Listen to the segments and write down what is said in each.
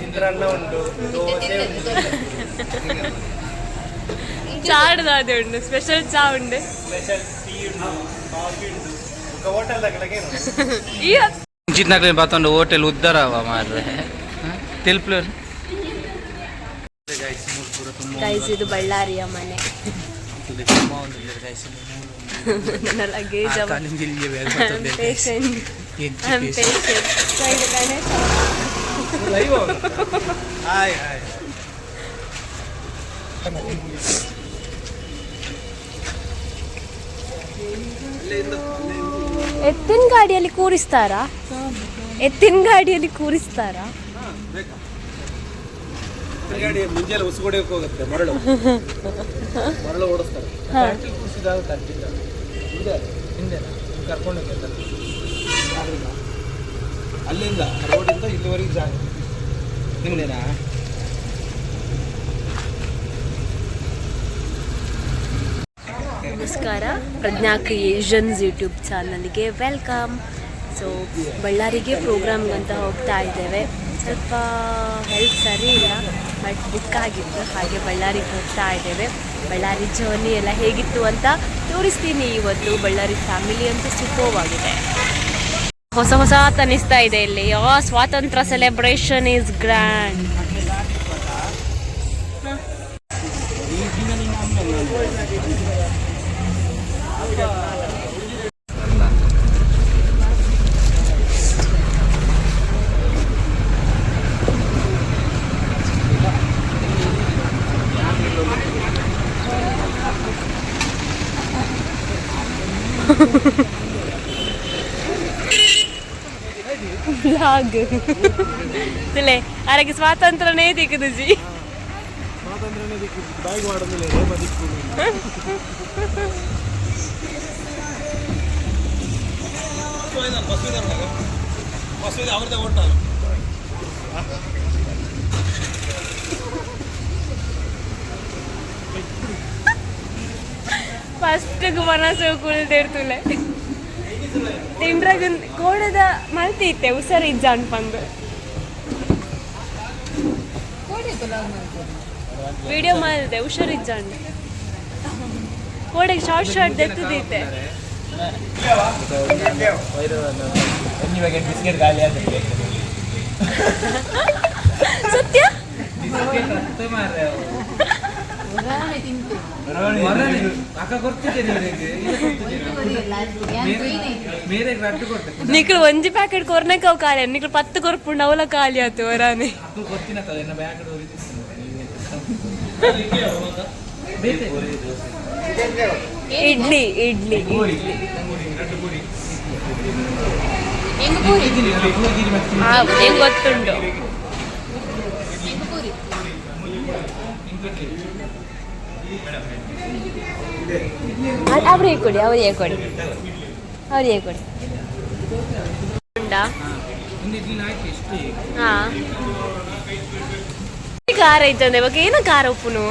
ಚಿತ್ರಾನ್ನ ಉಂಟು ದೋಸೆ ಉಂಟು ಚಾಡ್ದಾದೆ ಉಂಡು. ಸ್ಪೆಷಲ್ ಚಾ ಉಂಡು ಸ್ಪೆಷಲ್ ಟೀ ಉಂಟು ಕಾಫಿ ಉಂಟು ಹೋಟೆಲ್ ಈ ಉದ್ದಾರ ಅವ ಮಾರ್ರೆ. ತಿಲ್ಪ್ಲೂರ್? ಗೈಸ್ ಇದು ಬಳ್ಳಾರಿಯ ಮನೆ. ನನ್ನ ಲಗೇಜ್ ಪೇಷಂಟ್ ಪೇಷಂಟ್ ಇದು ಹಾಯ್ ಹಾಯ್ ಎತ್ತಿನ ಗಾಡಿಯಲ್ಲಿ ಕೂರಿಸ್ತಾರಾ? ಎತ್ತಿನ ಗಾಡಿಯಲ್ಲಿ ಕೂರಿಸ್ತಾರಾ? ಗಾಡಿ ಮುಂಜಾನೆ ಹೋಗುತ್ತೆ ಮರಳು. ಮರಳು ಓಡಿಸ್ತಾರೆ. ಹಿಂದೆ ಹಿಂದೆ. ಕರ್ಕೊಂಡು ಹೋಗ್ತಾರೆ ಅಲ್ಲಿಂದ ರೋಡಿಂದ ಇಲ್ಲಿವರೆಗೆ ಜಾಗ. ನಮಸ್ಕಾರ. ಪ್ರಜ್ಞಾ ಕ್ರಿಯೇಷನ್ಸ್ ಯೂಟ್ಯೂಬ್ ಚಾನಲ್ಗೆ ವೆಲ್ಕಮ್. ಸೊ ಬಳ್ಳಾರಿಗೆ ಪ್ರೋಗ್ರಾಮ್ಗಂತ ಹೋಗ್ತಾ ಇದ್ದೇವೆ. ಸ್ವಲ್ಪ ಹೆಲ್ತ್ ಸರಿ ಇಲ್ಲ ಬಟ್ ಬುಕ್ ಆಗಿತ್ತು. ಹಾಗೆ ಬಳ್ಳಾರಿಗೆ ಹೋಗ್ತಾ ಇದ್ದೇವೆ. ಬಳ್ಳಾರಿ ಜರ್ನಿ ಎಲ್ಲ ಹೇಗಿತ್ತು ಅಂತ ತೋರಿಸ್ತೀನಿ ಇವತ್ತು. ಬಳ್ಳಾರಿ ಫ್ಯಾಮಿಲಿ ಅಂತೂ ಸುಖವಾಗಿದೆ. ಹೊಸ ಹೊಸ ತನಿಸ್ತಾ ಇದೆ ಇಲ್ಲಿ. ಆ ಸ್ವಾತಂತ್ರ್ಯ ಸೆಲೆಬ್ರೇಷನ್ ಈಸ್ ಗ್ರ್ಯಾಂಡ್ ಬ್ಲಾಗ್. ತಿಲೆ ಅರಗೆ ಸ್ವಾತಂತ್ರ್ಯನೇ ದಿಕ್ಕದು ಜಿ. ಸ್ವಾತಂತ್ರ್ಯನೇ ದಿಕ್ಕು ಬಾಯಿಗೆ ಮಾಡೋದಿಲ್ಲ ಬಸ್ ಇದೆ ಅವ್ರದ್ದೇ ಓಟ ಫಸ್ಟ್ ಮನಸ್ಸು ಕುಳಿತಿರ್ತುಲೆ ತಿಂಡ್ರಾಗ ಕೋಡದ ಮಲ್ತಿತ್ತೆ ಉಸರು ಇಜ್ಜ ಅನ್ಪಂದು ವಿಡಿಯೋ ಮಾಡಿದೆ ಹುಷಾರ್ ಇಜ್ಜ ಅಣ್ಣ ಕೋಡೆಗೆ ಶಾರ್ಟ್ ಶಾರ್ಟ್ ಆದ್ರೆ ಸತ್ಯ? ಅಕ್ಕ ಕೊಡ್ತಿದ್ದೇನೆ ಮೇರೆ ರಟ್ಟು ಕೊಡ್ತೆ ನಿಕ್ಳು ಒಂಜಿ ಪ್ಯಾಕೆಟ್ ಕೊರ್ನಕಾವ್ ಖಾಲಿ ನಿಕ್ಳು ಪತ್ತು ಕೊರ್ಪುಂಡು ಅವಲ ಖಾಲಿ ಆತು ವರಾನೆ ಅದು ಗೊತ್ತಿನ ಎನ್ನ ಬ್ಯಾಗ್ ಇಡ್ಲಿ ಇಡ್ಲಿ ಹಾ ಹೆಂಗ್ ಗೊತ್ತುಂಟು ಅದ್- ಅವ್ರಿಗೆ ಕೊಡಿ ಅವರಿಗೆ ಕೊಡಿ ಅವರಿಗೆ ಕೊಡಿ ಉಂಡಾ ಹಾ ಖಾರ ಇತ್ತಂದೆ ಇವಾಗ ಏನು ಖಾರ ಉಪ್ಪುನು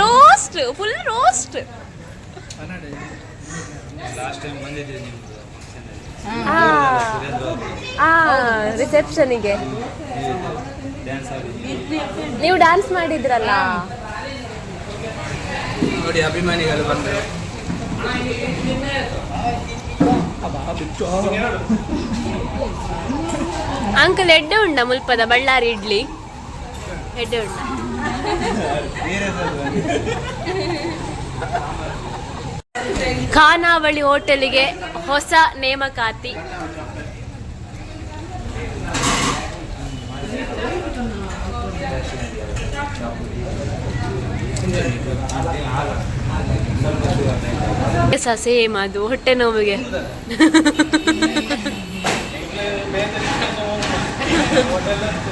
roast full roast last time ಬಂದಿದ್ದೆ ನೀವು ರಿಸೆಪ್ಷನಿಗೆ ನೀವು ಡ್ಯಾನ್ಸ್ ಮಾಡಿದ್ರಲ್ಲ? ನೋಡಿ ಅಭಿಮಾನಿಗಳು ಬಂದರು. ಅಂಕಲ್ ಎಡ್ಡೆ ಉಂಡ ಮುಲ್ಪದ ಬಳ್ಳಾರಿ ಇಡ್ಲಿ? ಎಡ್ಡೆ ಉಂಡ ಖಾನಾವಳಿ ಹೋಟೆಲಿಗೆ ಹೊಸ ನೇಮಕಾತಿ. ಸೇಮ್ ಅದು? ಹೊಟ್ಟೆ ನೋವಿಗೆ.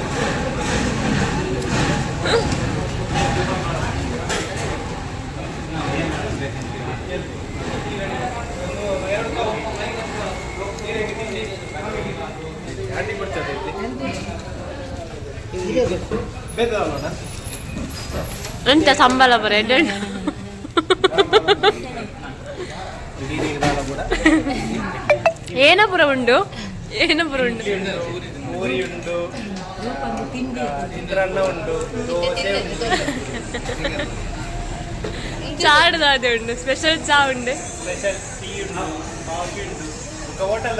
ಎಂತ ಸಂಬಳ ಬರೆಡ್ ಏನಪುರ ಉಂಡು ಏನಪುರ ಉಂಡು ಪೂರಿ ಉಂಡು ಚಿತ್ರಾನ್ನ ಉಂಟು ಚಾಡ್ ದಾದೆ ಉಂಡು ಸ್ಪೆಷಲ್ ಚಾ ಉಂಡು ಸ್ಪೆಷಲ್ ಟೀ ಉಂಡು ಕಾಫಿ ಉಂಡು ಹೋಟೆಲ್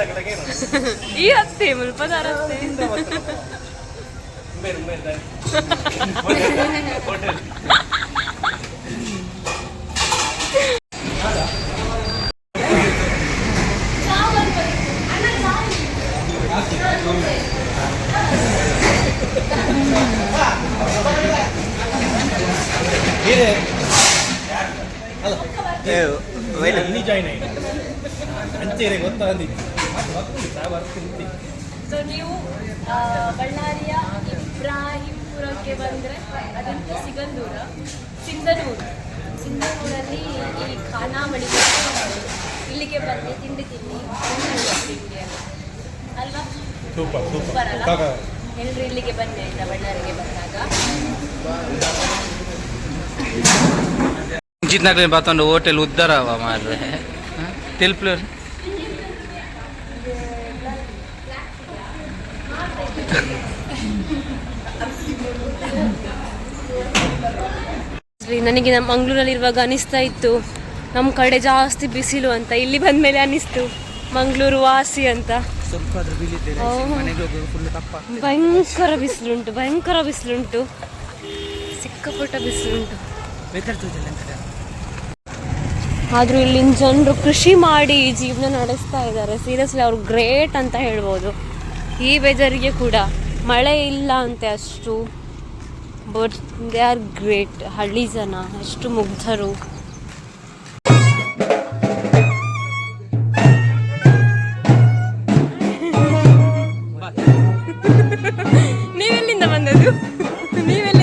ಈ ಹತ್ತೆ ಮುಲ್ಪದಾರ ಹತ್ತೆ ಬೇರೆ ಹೋಟೆಲ್ ಇನಿ ಜಾಯ್ನ್ ಆಯ್ತು ಅಂಚೆರೆ ಗೊತ್ತಾಂದಿತ್ತು ಬರ್ತೀನಿ ಸೊ ನೀವು ಬಳ್ಳಾರಿಯ ಇಬ್ರಾಹಿಂಪುರಕ್ಕೆ ಬಂದರೆ ಅದರಿಂದ ಸಿಗಂದೂರ ಸಿಂಧನೂರು. ಸಿಂಧನೂರಲ್ಲಿ ಈ ಖಾನಾವಳಿ ಇಲ್ಲಿಗೆ ಬನ್ನಿ ತಿಂಡಿ ತಿನ್ನಿ. ಅಲ್ವಾ? Super super. ಅಲ್ಲ? ಎಲ್ಲರೂ ಇಲ್ಲಿಗೆ ಬಂದೆ ಆಯ್ತಾ ಬಳ್ಳಾರಿಗೆ ಬಂದಾಗ? ಜಿತ್ನಾಗ್ಲಿ ಬಾತೊಂಡು ಹೋಟೆಲ್ ಉದ್ದಾರವ ಮಾರ್ರೆ. ತಿಲ್ಪ್ಲೂರ್ ನನಗೆ ನಮ್ಮ ಮಂಗ್ಳೂರಲ್ಲಿರುವಾಗ ಅನಿಸ್ತಾ ಇತ್ತು ನಮ್ಮ ಕಡೆ ಜಾಸ್ತಿ ಬಿಸಿಲು ಅಂತ ಇಲ್ಲಿ ಬಂದ ಮೇಲೆ ಅನಿಸ್ತು ಮಂಗಳೂರು ವಾಸಿ ಅಂತ. ಭಯಂಕರ ಬಿಸಿಲುಂಟು ಭಯಂಕರ ಬಿಸಿಲುಂಟು. ಸಿಕ್ಕಾಪಟ್ಟ ಬಿಸಿಲುಂಟು. ಆದರೂ ಇಲ್ಲಿನ ಜನರು ಕೃಷಿ ಮಾಡಿ ಜೀವನ ನಡೆಸ್ತಾ ಇದ್ದಾರೆ. ಸೀರಿಯಸ್ಲಿ ಅವ್ರು ಗ್ರೇಟ್ ಅಂತ ಹೇಳ್ಬೋದು. ಈ ವೆದರ್ಗೆ ಕೂಡ ಮಳೆ ಇಲ್ಲ ಅಂತೆ ಅಷ್ಟು. ಬಟ್ ದೇ ಆರ್ ಗ್ರೇಟ್ ಹಳ್ಳಿ ಜನ, ಅಷ್ಟು ಮುಗ್ಧರು. ನೀವೆಲ್ಲಿಂದ ಬಂದದ್ದು? ನೀವೆಲ್ಲಿಂದ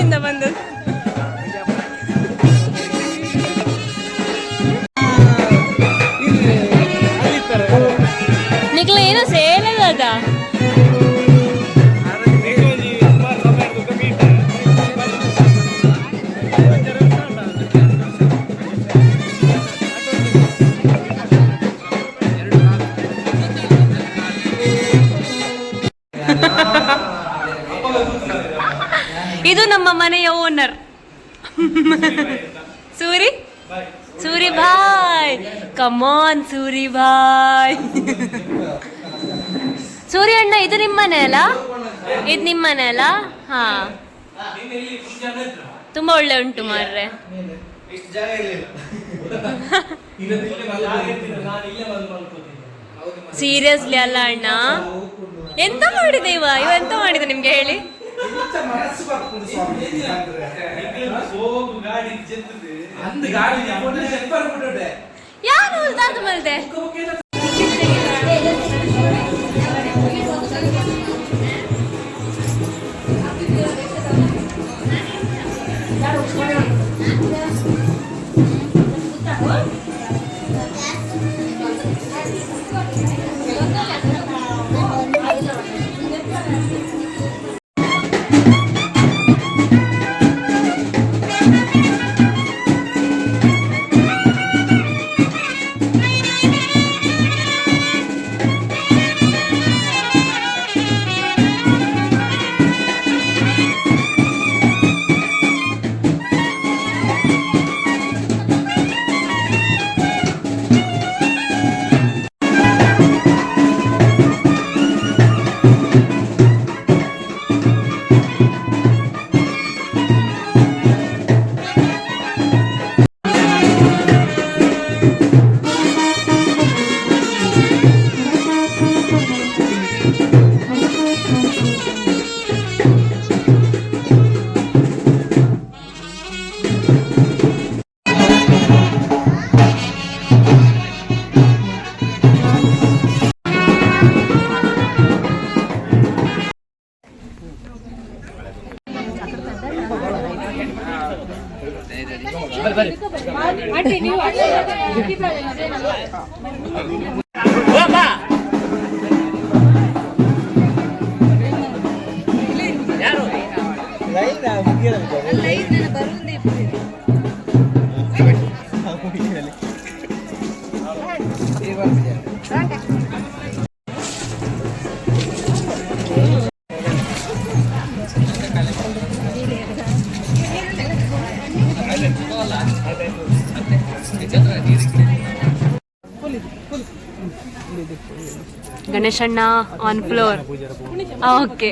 ಇದು ನಮ್ಮ ಮನೆಯ owner. Suri? Suri boy come on Suri boy Suri ಅಣ್ಣ, ಇದು ನಿಮ್ಮ ಮನೆ ಅಲ್ಲ? ಇದು ನಿಮ್ಮ ಮನೆ ಅಲ್ಲ? ಹಾ. ತುಂಬಾ ಒಳ್ಳೆ ಉಂಟು ಮಾರ್ರೆ. ಸೀರಿಯಸ್ಲಿ ಅಲ್ಲ ಅಣ್ಣ? ಎಂತ ಮಾಡಿದೆ ಇವ? ಇವ ಎಂತ ಮಾಡಿದೆ ನಿಮ್ಗೆ ಹೇಳಿ? ಅಂದ್ ಗಾಡಿ ತಗೊಂಡ್ರೆ ಜಂಪರ್ ಬಿಟ್ಟುಡೆ ಯಾರು ಉಲ್ದಾದು ಮಲ್ದೆ ಗಣೇಶಣ್ಣ ಆನ್ ಫ್ಲೋರ್ ಓಕೆ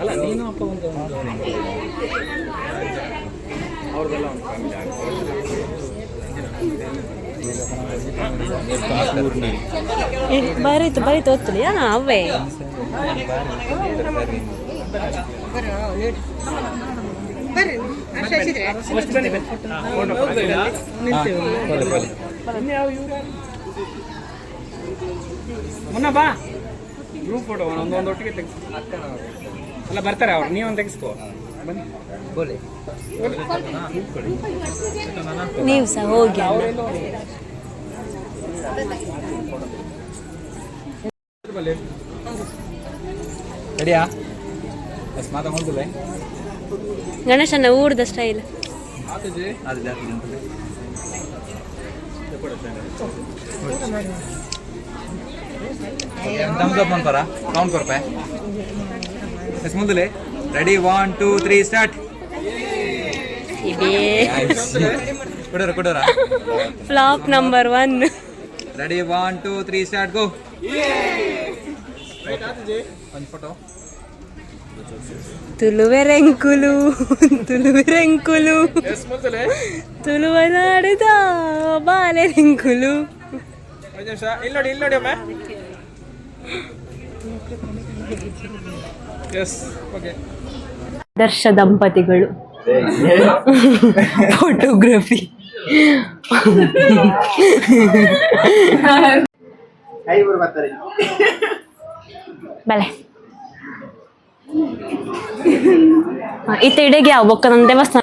ಅಲ್ಲ ನೀನು ಅಪ್ಪ ಒಂದು ಒಂದು ಅವ್ರದ್ದೆಲ್ಲ ಒಂದು ಬರೀತು ಬರೀತು ಓದ್ತಲಿ ಯಾ ಅವೇ ಮುನ್ನ ಬಾ ಗ್ರೂಪ್ ಫೋಟೋ ಒಂದೊಂದು ಒಟ್ಟಿಗೆ ಅಲ್ಲ ಬರ್ತಾರೆ ಅವ್ರು. ನೀವೊಂದು ತೆಗಿಸ್ಕೋ. ಬನ್ನಿ. ಬೋಲಿ. ನೀವು ಸಹ ಹೋಗಿ ರೆಡಿಯಾ? ಎಸ್ ಮಾತಾಡ್ಕೊಳ್ತಿಲ್ಲ ಗಣೇಶನ ಊರ್ದ ಸ್ಟೈಲ್ ಅದು ಜಾಸ್ತಿ ಉಂಟು thumbs up ಮಾಡ್ತಾರಾ ಕೌಂಟ್ ಕೊರ್ಪೆ ಎಸ್ ಮುಂದಲೇ. Ready one two three start ಕೊಡೋರ ಕೊಡೋರ? Flop number one ready one two three start go ಒಂದು ಫೋಟೋ ತುಳುವೆರೆಂಕುಲು ತುಳುವೆರೆಂಕುಲು. ತುಳುವನಾಡಿದ ಬಾಲೆರೆಂಕುಲು ಬಾಲೆ ರೆಂಕುಲು ಇಲ್ಲಿ ನೋಡಿ ಇಲ್ಲಿ ನೋಡಿ ಒಮ್ಮೆ. ಎಸ್ ಓಕೆ ದರ್ಶ ದಂಪತಿಗಳು. ಫೋಟೋಗ್ರಫಿ ಬಲೆ ಇತ್ತ ಇಡೆಗೆ ಯಾವ ಬೊಕ್ಕ ನಮ್ಮ ದೇವಸ್ಥಾನ